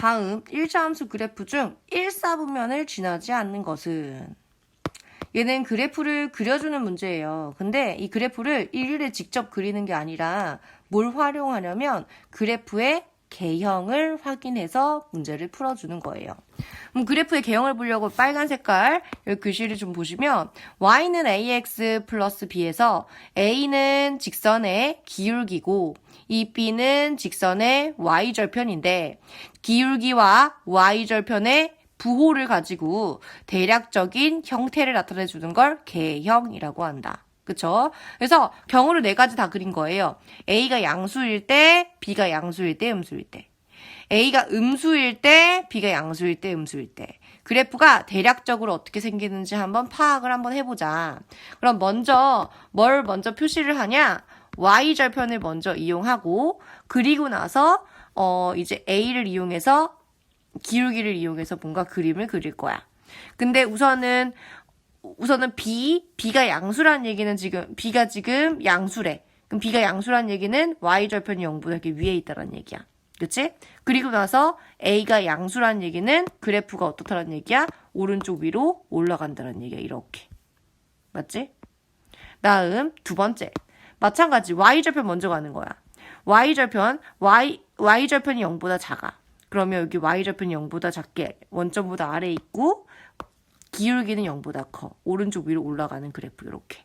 다음 1차함수 그래프 중 1사분면을 지나지 않는 것은 얘는 그래프를 그려주는 문제예요. 근데 이 그래프를 일일이 직접 그리는 게 아니라 뭘 활용하냐면 그래프의 개형을 확인해서 문제를 풀어주는 거예요. 그럼 그래프의 개형을 보려고 빨간 색깔 글씨를 좀 보시면 y는 ax 플러스 b에서 a는 직선의 기울기고 이 b는 직선의 y절편인데 기울기와 y절편의 부호를 가지고 대략적인 형태를 나타내 주는 걸 개형이라고 한다. 그쵸? 그래서 경우를 네 가지 다 그린 거예요. A가 양수일 때, B가 양수일 때, 음수일 때. A가 음수일 때, B가 양수일 때, 음수일 때. 그래프가 대략적으로 어떻게 생기는지 한번 파악을 한번 해보자. 그럼 먼저 뭘 먼저 표시를 하냐? Y절편을 먼저 이용하고, 그리고 나서, 어, 이제 A를 이용해서 기울기를 이용해서 뭔가 그림을 그릴 거야. 근데 우선은 우선은 B, B가 양수라는 얘기는 지금 B가 지금 양수래. 그럼 B가 양수라는 얘기는 y 절편이 0보다 이렇게 위에 있다는 얘기야. 그치? 그리고 나서 A가 양수라는 얘기는 그래프가 어떻다는 얘기야? 오른쪽 위로 올라간다는 얘기야. 이렇게. 맞지? 다음 두 번째. 마찬가지 y 절편 먼저 가는 거야. y 절편 y y 절편이 0보다 작아. 그러면 여기 y절편이 0보다 작게 원점보다 아래에 있고 기울기는 0보다 커. 오른쪽 위로 올라가는 그래프 이렇게.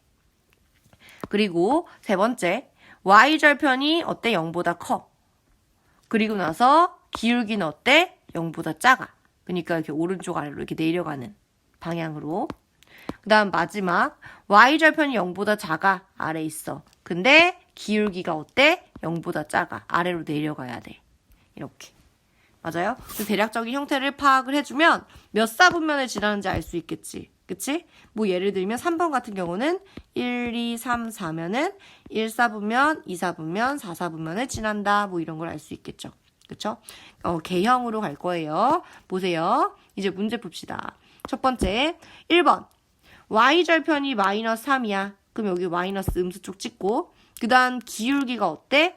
그리고 세 번째 y절편이 어때? 0보다 커. 그리고 나서 기울기는 어때? 0보다 작아. 그러니까 이렇게 오른쪽 아래로 이렇게 내려가는 방향으로. 그 다음 마지막 y절편이 0보다 작아. 아래 있어. 근데 기울기가 어때? 0보다 작아. 아래로 내려가야 돼. 이렇게. 맞아요? 그래서 대략적인 형태를 파악을 해주면 몇 사분면을 지나는지 알 수 있겠지. 그치? 뭐 예를 들면 3번 같은 경우는 1, 2, 3, 4면은 1, 4분면, 2, 4분면, 4, 4분면을 지난다. 뭐 이런 걸 알 수 있겠죠. 그쵸? 어, 개형으로 갈 거예요. 보세요. 이제 문제 봅시다. 첫 번째, 1번. y절편이 마이너스 3이야. 그럼 여기 마이너스 음수 쪽 찍고, 그 다음 기울기가 어때?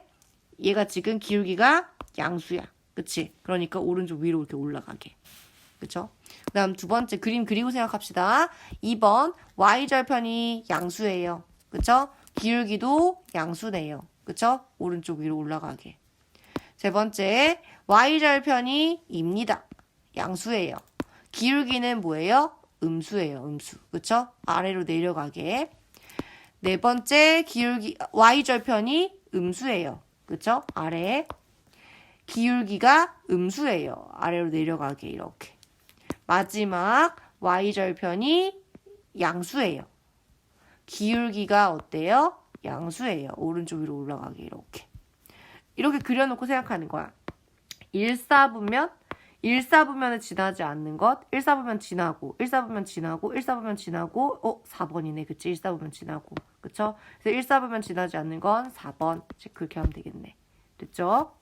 얘가 지금 기울기가 양수야. 그치? 그러니까 오른쪽 위로 이렇게 올라가게. 그쵸? 그 다음 두 번째 그림 그리고 생각합시다. 2번 y절편이 양수예요. 그쵸? 기울기도 양수네요. 그쵸? 오른쪽 위로 올라가게. 세 번째 y절편이 입니다. 양수예요. 기울기는 뭐예요? 음수예요. 음수. 그쵸? 아래로 내려가게. 네 번째 기울기 y절편이 음수예요. 그쵸? 아래에 기울기가 음수예요. 아래로 내려가게 이렇게. 마지막 y절편이 양수예요. 기울기가 어때요? 양수예요. 오른쪽 위로 올라가게 이렇게. 이렇게 그려놓고 생각하는 거야. 1사분면 1사분면을 지나지 않는 것, 1사분면 지나고, 1사분면 지나고, 1사분면 지나고, 어, 4번이네. 그치? 1사분면 지나고. 그쵸? 그래서 1사분면 지나지 않는 건 4번. 그렇게 하면 되겠네. 됐죠?